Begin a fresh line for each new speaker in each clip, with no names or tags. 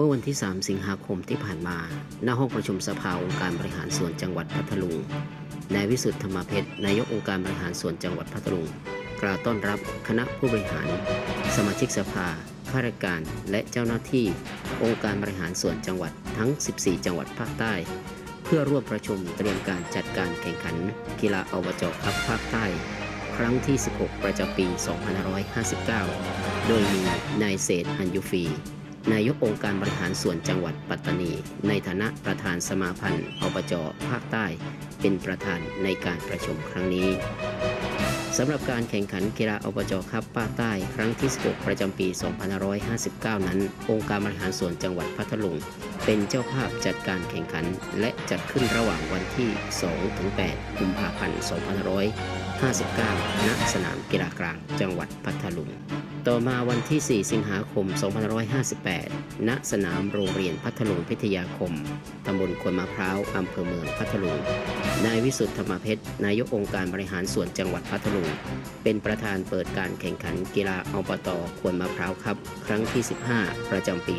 เมื่อวันที่ 3 สิงหาคมที่ผ่านมาหน้าห้องประชุมสภาองค์การบริหารส่วนจังหวัดพัทลุง นายวิสุทธ์ธรรมเพชร นายกองค์การบริหารส่วนจังหวัดพัทลุง กล่าวต้อนรับคณะผู้บริหาร สมาชิกสภา ข้าราชการ และเจ้าหน้าที่ องค์การบริหารส่วนจังหวัดทั้ง 14 จังหวัดภาคใต้ เพื่อร่วมประชุมเตรียมการจัดการแข่งขัน กีฬาอบจครับภาคใต้ ครั้งที่ 16 ประจำปี 2559 โดยมีนายเศรษฐ์อัญยุฟี นายกองค์การบริหารส่วนจังหวัดปัตตานี ในฐานะประธานสมาพันธ์อบจภาคใต้ เป็นประธานในการประชุมครั้งนี้สำหรับการแข่งขันกีฬาอบจครับภาคใต้ครั้งที่ 16 ประจำปี 2559 นั้น องค์การบริหารส่วนจังหวัดพัทลุง เป็นเจ้าภาพจัดการแข่งขัน และจัดขึ้นระหว่างวันที่ 2-8 กุมภาพันธ์2559 ณ สนามกีฬากลาง จังหวัดพัทลุง ต่อมาวันที่ 4 สิงหาคม 2558 ณ สนามโรงเรียนพัทลุงพิทยาคม ตำบลควนมะพร้าว อำเภอเมืองพัทลุง นายวิสุทธ์ธรรมเพชร นายกองค์การบริหารส่วนจังหวัดพัทลุง เป็นประธานเปิดการแข่งขันกีฬาอบตควนมะพร้าวครับ ครั้งที่ 15 ประจำปี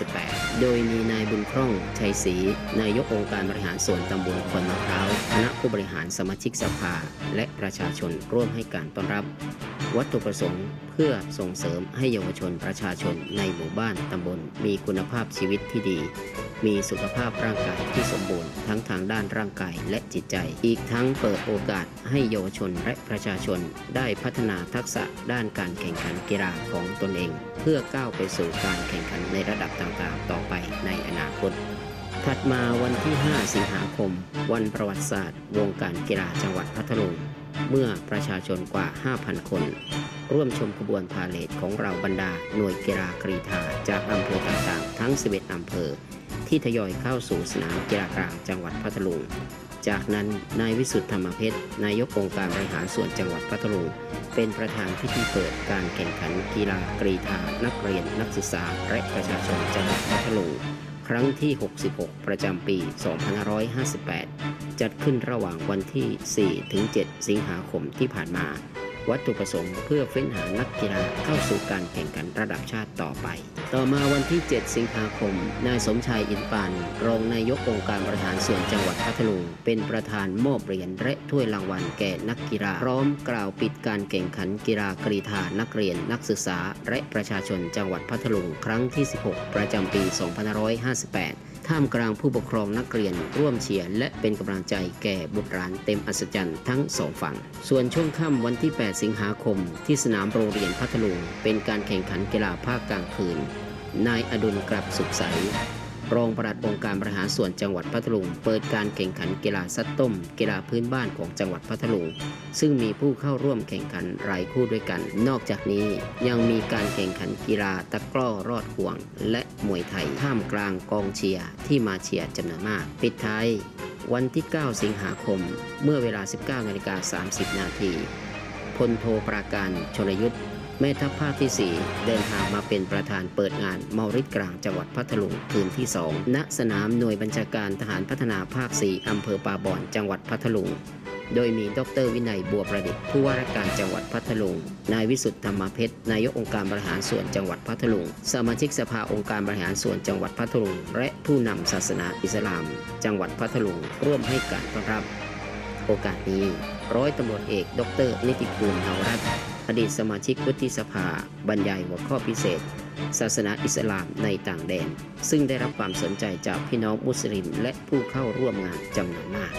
2558 โดยมีนายบุญคล่อง ชัยศรี นายกองค์การบริหารส่วนตำบลควนมะพร้าว คณะผู้บริหารสมาชิกสภาและประชาชนร่วมให้การต้อนรับ วัตถุประสงค์เพื่อส่งเสริมให้เยาวชนประชาชนในหมู่บ้านตำบล มีคุณภาพชีวิตที่ดี มีสุขภาพร่างกายที่สมบูรณ์ทั้งทางด้านร่างกายและจิตใจ อีกทั้งเปิดโอกาสให้เยาวชนและประชาชนได้พัฒนาทักษะด้านการแข่งขันกีฬาของตนเอง เพื่อก้าวไปสู่การแข่งขันในระดับต่างๆ ต่อไปในอนาคต ถัดมาวันที่ 5 สิงหาคม วันประวัติศาสตร์ วงการกีฬาจังหวัดพัทลุง เมื่อประชาชนกว่า 5,000 คน ร่วมชมขบวนพาเลทของเราบรรดาหน่วยกีฬากรีธาจากอำเภอต่างๆ ทั้ง 11 อำเภอ ที่ทยอยเข้าสู่สนามกีฬากลางจังหวัดพัทลุง จากนั้นนายวิสุทธ์ธรรมเพชรนายกองค์การบริหารส่วนจังหวัดพัทลุง เป็นประธานพิธีเปิดการแข่งขันกีฬากรีธานักเรียนนักศึกษาและประชาชนจังหวัดพัทลุง ครั้งที่ 66 ประจำปี 2558 จัดขึ้นระหว่างวันที่ 4-7 สิงหาคมที่ผ่านมา วัตถุประสงค์เพื่อเฟ้นหานักกีฬาเข้าสู่การแข่งขันระดับชาติต่อไป ต่อมาวันที่ 7 สิงหาคม นายสมชายอินปานรองนายกองค์การบริหารส่วนจังหวัดพัทลุงเป็นประธานมอบเหรียญและถ้วยรางวัลแก่นักกีฬา พร้อมกล่าวปิดการแข่งขันกีฬากรีธานักเรียนนักศึกษา และประชาชนจังหวัดพัทลุงครั้งที่ 16 ประจำปี 2558 ท่ามกลางผู้ปกครองนักเรียนร่วมเชียร์และเป็นกำลังใจแก่บุตรหลานเต็มอัศจรรย์ทั้งสองฝั่ง ส่วนช่วงค่ำวันที่ 8 สิงหาคม ที่สนามโรงเรียนพัทลุงเป็นการแข่งขันกีฬาภาคกลางคืน นายอดุลกลับสุขใส รองปลัดองค์การบริหารส่วนจังหวัดพัทลุง เปิดการแข่งขันกีฬาซัดต้ม กีฬาพื้นบ้านของจังหวัดพัทลุง ซึ่งมีผู้เข้าร่วมแข่งขันหลายคู่ด้วยกัน นอกจากนี้ยังมีการแข่งขันกีฬาตะกร้อรอดห่วง และมวยไทยท่ามกลางกองเชียร์ที่มาเชียร์จำนวนมาก ปิดท้ายวันที่ 9 สิงหาคม เมื่อเวลา 19นาฬิกา30 นาทีพลโทปราการชนยุทธ แม่ทัพภาคที่ 4 เดินทางมาเป็นประธานเปิดงานมาริดกลางจังหวัดพัทลุงคืนที่ 2 ณ สนามหน่วยบัญชาการทหารพัฒนาภาค 4 อำเภอป่าบอนจังหวัดพัทลุง โดยมีดรวินัยบัวประดิษฐ์ผู้ว่าราชการจังหวัดพัทลุง นายวิสุทธ์ธรรมเพชร นายกองค์การบริหารส่วนจังหวัดพัทลุง สมาชิกสภาองค์การบริหารส่วนจังหวัดพัทลุง และผู้นำศาสนาอิสลาม จังหวัดพัทลุง ร่วมให้การต้อนรับ โอกาสนี้ร้อยตำรวจเอก ดรนิติภูมิเฮารัตน์ อดีตสมาชิกวุฒิสภา บรรยายหัวข้อพิเศษ ศาสนาอิสลามในต่างแดน ซึ่งได้รับความสนใจจากพี่น้องมุสลิมและผู้เข้าร่วมงานจำนวนมาก